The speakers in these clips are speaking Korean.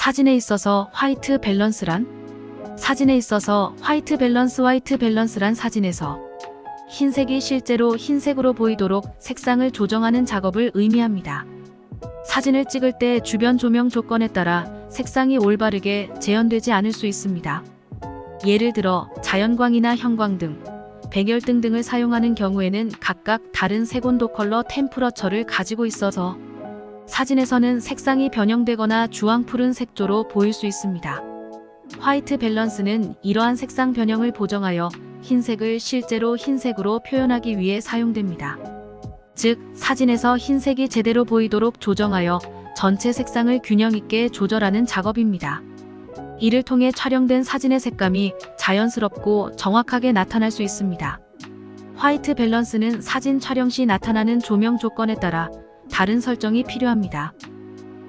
사진에 있어서 화이트 밸런스란? 사진에 있어서 화이트 밸런스 화이트 밸런스란 사진에서 흰색이 실제로 흰색으로 보이도록 색상을 조정하는 작업을 의미합니다. 사진을 찍을 때 주변 조명 조건에 따라 색상이 올바르게 재현되지 않을 수 있습니다. 예를 들어 자연광이나 형광 등, 백열등 등을 사용하는 경우에는 각각 다른 색온도 컬러 템프러처를 가지고 있어서 사진에서는 색상이 변형되거나 주황 푸른 색조로 보일 수 있습니다. 화이트 밸런스는 이러한 색상 변형을 보정하여 흰색을 실제로 흰색으로 표현하기 위해 사용됩니다. 즉, 사진에서 흰색이 제대로 보이도록 조정하여 전체 색상을 균형 있게 조절하는 작업입니다. 이를 통해 촬영된 사진의 색감이 자연스럽고 정확하게 나타날 수 있습니다. 화이트 밸런스는 사진 촬영 시 나타나는 조명 조건에 따라 다른 설정이 필요합니다.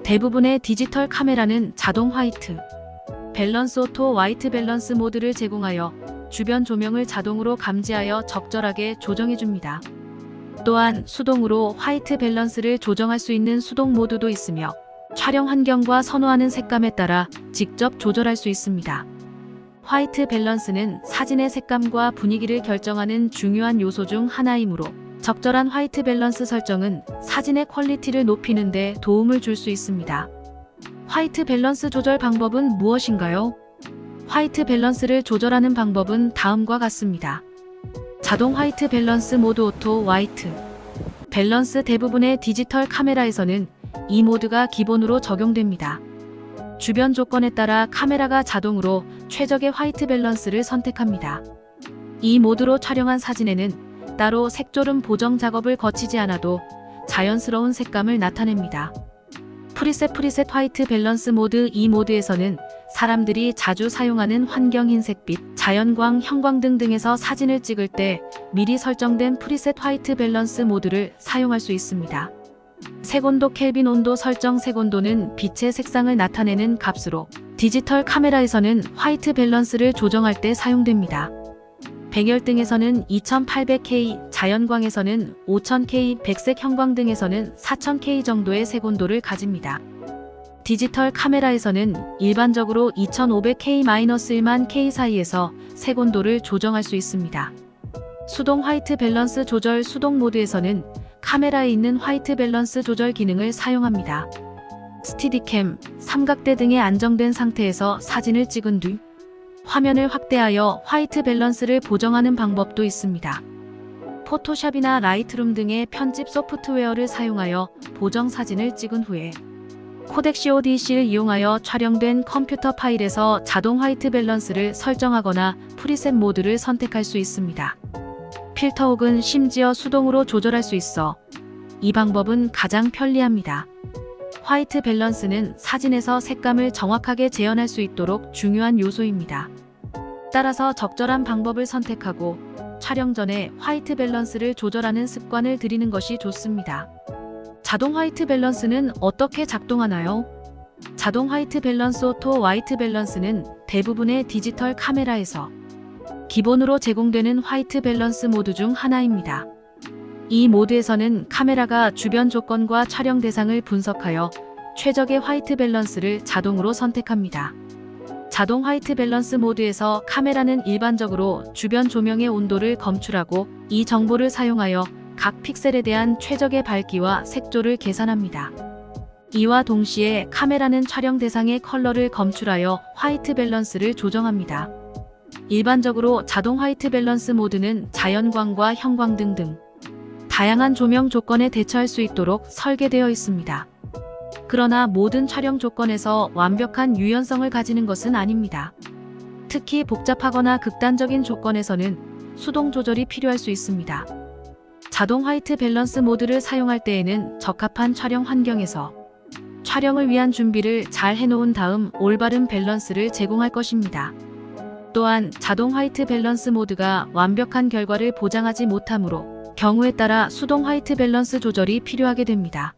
대부분의 디지털 카메라는 자동 화이트, 밸런스 오토 화이트 밸런스 모드를 제공하여 주변 조명을 자동으로 감지하여 적절하게 조정해 줍니다. 또한 수동으로 화이트 밸런스를 조정할 수 있는 수동 모드도 있으며 촬영 환경과 선호하는 색감에 따라 직접 조절할 수 있습니다. 화이트 밸런스는 사진의 색감과 분위기를 결정하는 중요한 요소 중 하나이므로 적절한 화이트 밸런스 설정은 사진의 퀄리티를 높이는 데 도움을 줄 수 있습니다. 화이트 밸런스 조절 방법은 무엇인가요? 화이트 밸런스를 조절하는 방법은 다음과 같습니다. 자동 화이트 밸런스 모드 오토 화이트 밸런스 대부분의 디지털 카메라에서는 이 모드가 기본으로 적용됩니다. 주변 조건에 따라 카메라가 자동으로 최적의 화이트 밸런스를 선택합니다. 이 모드로 촬영한 사진에는 따로 색조름 보정 작업을 거치지 않아도 자연스러운 색감을 나타냅니다. 프리셋 프리셋 화이트 밸런스 모드 이 모드에서는 사람들이 자주 사용하는 환경 흰색빛, 자연광, 형광 등 등에서 사진을 찍을 때 미리 설정된 프리셋 화이트 밸런스 모드를 사용할 수 있습니다. 색온도 켈빈 온도 설정 색온도는 빛의 색상을 나타내는 값으로 디지털 카메라에서는 화이트 밸런스를 조정할 때 사용됩니다. 백열등에서는 2800K, 자연광에서는 5000K, 백색 형광 등에서는 4000K 정도의 색온도를 가집니다. 디지털 카메라에서는 일반적으로 2500K-1만 K 사이에서 색온도를 조정할 수 있습니다. 수동 화이트 밸런스 조절 수동 모드에서는 카메라에 있는 화이트 밸런스 조절 기능을 사용합니다. 스티디캠, 삼각대 등에 안정된 상태에서 사진을 찍은 뒤 화면을 확대하여 화이트 밸런스를 보정하는 방법도 있습니다. 포토샵이나 라이트룸 등의 편집 소프트웨어를 사용하여 보정 사진을 찍은 후에 코덱 CODC를 이용하여 촬영된 컴퓨터 파일에서 자동 화이트 밸런스를 설정하거나 프리셋 모드를 선택할 수 있습니다. 필터 혹은 심지어 수동으로 조절할 수 있어 이 방법은 가장 편리합니다. 화이트 밸런스는 사진에서 색감을 정확하게 재현할 수 있도록 중요한 요소입니다. 따라서 적절한 방법을 선택하고 촬영 전에 화이트 밸런스를 조절하는 습관을 들이는 것이 좋습니다. 자동 화이트 밸런스는 어떻게 작동하나요? 자동 화이트 밸런스 오토 화이트 밸런스는 대부분의 디지털 카메라에서 기본으로 제공되는 화이트 밸런스 모드 중 하나입니다. 이 모드에서는 카메라가 주변 조건과 촬영 대상을 분석하여 최적의 화이트 밸런스를 자동으로 선택합니다. 자동 화이트 밸런스 모드에서 카메라는 일반적으로 주변 조명의 온도를 검출하고 이 정보를 사용하여 각 픽셀에 대한 최적의 밝기와 색조를 계산합니다. 이와 동시에 카메라는 촬영 대상의 컬러를 검출하여 화이트 밸런스를 조정합니다. 일반적으로 자동 화이트 밸런스 모드는 자연광과 형광 등 등 다양한 조명 조건에 대처할 수 있도록 설계되어 있습니다. 그러나 모든 촬영 조건에서 완벽한 유연성을 가지는 것은 아닙니다. 특히 복잡하거나 극단적인 조건에서는 수동 조절이 필요할 수 있습니다. 자동 화이트 밸런스 모드를 사용할 때에는 적합한 촬영 환경에서 촬영을 위한 준비를 잘 해놓은 다음 올바른 밸런스를 제공할 것입니다. 또한 자동 화이트 밸런스 모드가 완벽한 결과를 보장하지 못하므로 경우에 따라 수동 화이트 밸런스 조절이 필요하게 됩니다.